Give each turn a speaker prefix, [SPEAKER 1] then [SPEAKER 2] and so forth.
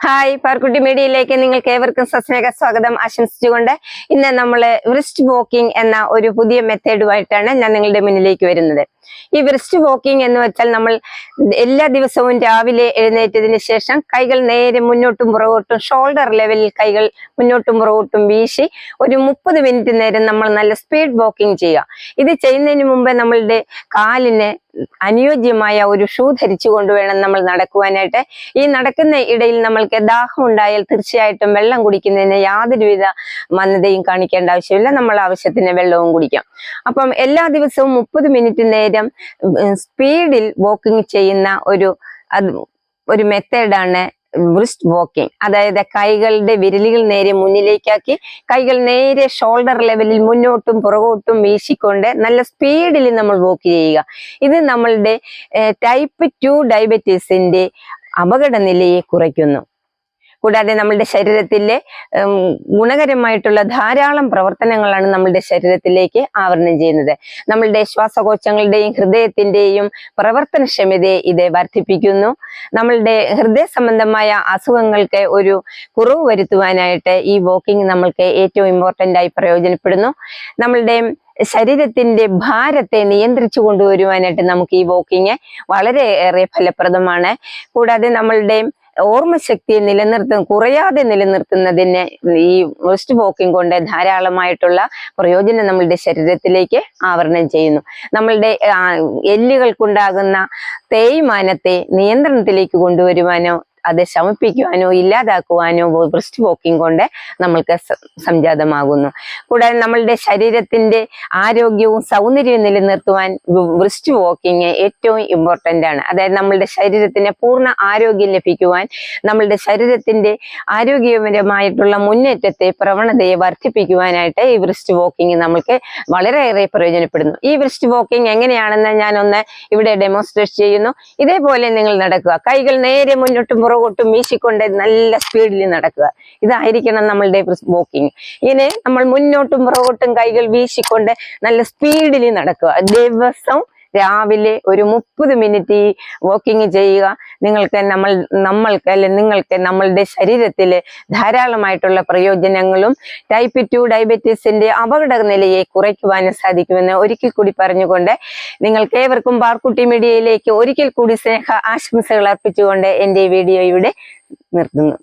[SPEAKER 1] Hi Parukutty മീഡിയയിലേക്ക് നിങ്ങൾക്ക് ഏവർക്കും സസ്നേഹ സ്വാഗതം ആശംസിച്ചുകൊണ്ട് ഇന്ന് നമ്മൾ റിസ്റ്റ് വോക്കിംഗ് എന്ന ഒരു പുതിയ മെത്തേഡുമായിട്ടാണ് ഞാൻ നിങ്ങളുടെ മുന്നിലേക്ക് വരുന്നത്. ഈ വ്രിസ്റ്റ് വോക്കിംഗ് എന്ന് വെച്ചാൽ നമ്മൾ എല്ലാ ദിവസവും രാവിലെ എഴുന്നേറ്റതിന് ശേഷം കൈകൾ നേരെ മുന്നോട്ടും പുറകോട്ടും ഷോൾഡർ ലെവലിൽ കൈകൾ മുന്നോട്ടും പുറകോട്ടും വീശി ഒരു മുപ്പത് മിനിറ്റ് നേരം നമ്മൾ നല്ല സ്പീഡ് വോക്കിംഗ് ചെയ്യുക. ഇത് ചെയ്യുന്നതിന് മുമ്പേ നമ്മളുടെ കാലിന് അനുയോജ്യമായ ഒരു ഷൂ ധരിച്ചുകൊണ്ട് വേണം നമ്മൾ നടക്കുവാനായിട്ട്. ഈ നടക്കുന്ന ഇടയിൽ നമ്മൾക്ക് ദാഹം ഉണ്ടായാൽ തീർച്ചയായിട്ടും വെള്ളം കുടിക്കുന്നതിന് യാതൊരുവിധ മന്ദതയും കാണിക്കേണ്ട ആവശ്യമില്ല. നമ്മൾ ആവശ്യത്തിന് വെള്ളവും കുടിക്കാം. അപ്പം എല്ലാ ദിവസവും മുപ്പത് മിനിറ്റ് നേരം സ്പീഡിൽ വാക്കിംഗ് ചെയ്യുന്ന ഒരു ഒരു മെത്തേഡാണ് ബ്രിസ്റ്റ് വാക്കിംഗ് അതായത് കൈകളുടെ വിരലുകൾ നേരെ മുന്നിലേക്കാക്കി കൈകൾ നേരെ ഷോൾഡർ ലെവലിൽ മുന്നോട്ടും പുറകോട്ടും വീശിക്കൊണ്ട് നല്ല സ്പീഡിൽ നമ്മൾ വോക്ക് ചെയ്യുക. ഇത് നമ്മളുടെ ടൈപ്പ് ടു ഡയബറ്റീസിന്റെ അപകടനിലയെ കുറയ്ക്കുന്നു. കൂടാതെ നമ്മളുടെ ശരീരത്തിലെ ഗുണകരമായിട്ടുള്ള ധാരാളം പ്രവർത്തനങ്ങളാണ് നമ്മളുടെ ശരീരത്തിലേക്ക് ആവരണം ചെയ്യുന്നത്. നമ്മളുടെ ശ്വാസകോശങ്ങളുടെയും ഹൃദയത്തിന്റെയും പ്രവർത്തനക്ഷമതയെ ഇത് വർദ്ധിപ്പിക്കുന്നു. നമ്മളുടെ ഹൃദയ സംബന്ധമായ അസുഖങ്ങൾക്ക് ഒരു കുറവ് വരുത്തുവാനായിട്ട് ഈ വോക്കിംഗ് നമ്മൾക്ക് ഏറ്റവും ഇമ്പോർട്ടന്റ് ആയി പ്രയോജനപ്പെടുന്നു. നമ്മളുടെ ശരീരത്തിന്റെ ഭാരത്തെ നിയന്ത്രിച്ചു കൊണ്ടുവരുവാനായിട്ട് നമുക്ക് ഈ വോക്കിംഗ് വളരെയേറെ ഫലപ്രദമാണ്. കൂടാതെ നമ്മളുടെ ഓർമ്മശക്തിയെ നിലനിർത്തുന്ന കുറയാതെ നിലനിർത്തുന്നതിന് ഈ വെസ്റ്റ് വോക്കിംഗ് കൊണ്ട് ധാരാളമായിട്ടുള്ള പ്രയോജനം നമ്മളുടെ ശരീരത്തിലേക്ക് ആവരണം ചെയ്യുന്നു. നമ്മളുടെ എല്ലുകൾക്കുണ്ടാകുന്ന തേയ്മാനത്തെ നിയന്ത്രണത്തിലേക്ക് കൊണ്ടുവരുവാനോ അത് ശമിപ്പിക്കുവാനോ ഇല്ലാതാക്കുവാനോ ബ്രിസ്റ്റ് വോക്കിംഗ് കൊണ്ട് നമ്മൾക്ക് സംജാതമാകുന്നു. കൂടാതെ നമ്മളുടെ ശരീരത്തിന്റെ ആരോഗ്യവും സൗന്ദര്യവും നിലനിർത്തുവാൻ ബ്രിസ്റ്റ് വോക്കിംഗ് ഏറ്റവും ഇമ്പോർട്ടന്റ് ആണ്. അതായത് നമ്മളുടെ ശരീരത്തിന് പൂർണ ആരോഗ്യം ലഭിക്കുവാൻ നമ്മളുടെ ശരീരത്തിന്റെ ആരോഗ്യപരമായിട്ടുള്ള മുന്നേറ്റത്തെ പ്രവണതയെ വർദ്ധിപ്പിക്കുവാനായിട്ട് ഈ ബ്രിസ്റ്റ് വോക്കിംഗ് നമ്മൾക്ക് വളരെയേറെ പ്രയോജനപ്പെടുന്നു. ഈ ബ്രിസ്റ്റ് വോക്കിംഗ് എങ്ങനെയാണെന്ന് ഞാനൊന്ന് ഇവിടെ ഡെമോൺസ്ട്രേറ്റ് ചെയ്യുന്നു. ഇതേപോലെ നിങ്ങൾ നടക്കുക. കൈകൾ നേരെ മുന്നോട്ടും പുറകോട്ടും വീശിക്കൊണ്ട് നല്ല സ്പീഡിൽ നടക്കുക. ഇതായിരിക്കണം നമ്മളുടെ വോക്കിംഗ് ഇങ്ങനെ നമ്മൾ മുന്നോട്ടും പുറകോട്ടും കൈകൾ വീശിക്കൊണ്ട് നല്ല സ്പീഡിൽ നടക്കുക. ദിവസം രാവിലെ ഒരു മുപ്പത് മിനിറ്റ് ഈ വാക്കിംഗ് ചെയ്യുക. നിങ്ങൾക്ക് നമ്മൾ നമ്മൾക്ക് അല്ലെ നിങ്ങൾക്ക് നമ്മളുടെ ശരീരത്തിൽ ധാരാളമായിട്ടുള്ള പ്രയോജനങ്ങളും ടൈപ്പ് ടു ഡയബറ്റീസിന്റെ അപകട നിലയെ കുറയ്ക്കുവാനും സാധിക്കുമെന്ന് ഒരിക്കൽ കൂടി പറഞ്ഞുകൊണ്ട് നിങ്ങൾക്ക് ഏവർക്കും പാർക്കുട്ടി മീഡിയയിലേക്ക് ഒരിക്കൽ കൂടി സ്നേഹ ആശംസകൾ അർപ്പിച്ചുകൊണ്ട് എന്റെ വീഡിയോ ഇവിടെ നിർത്തുന്നു.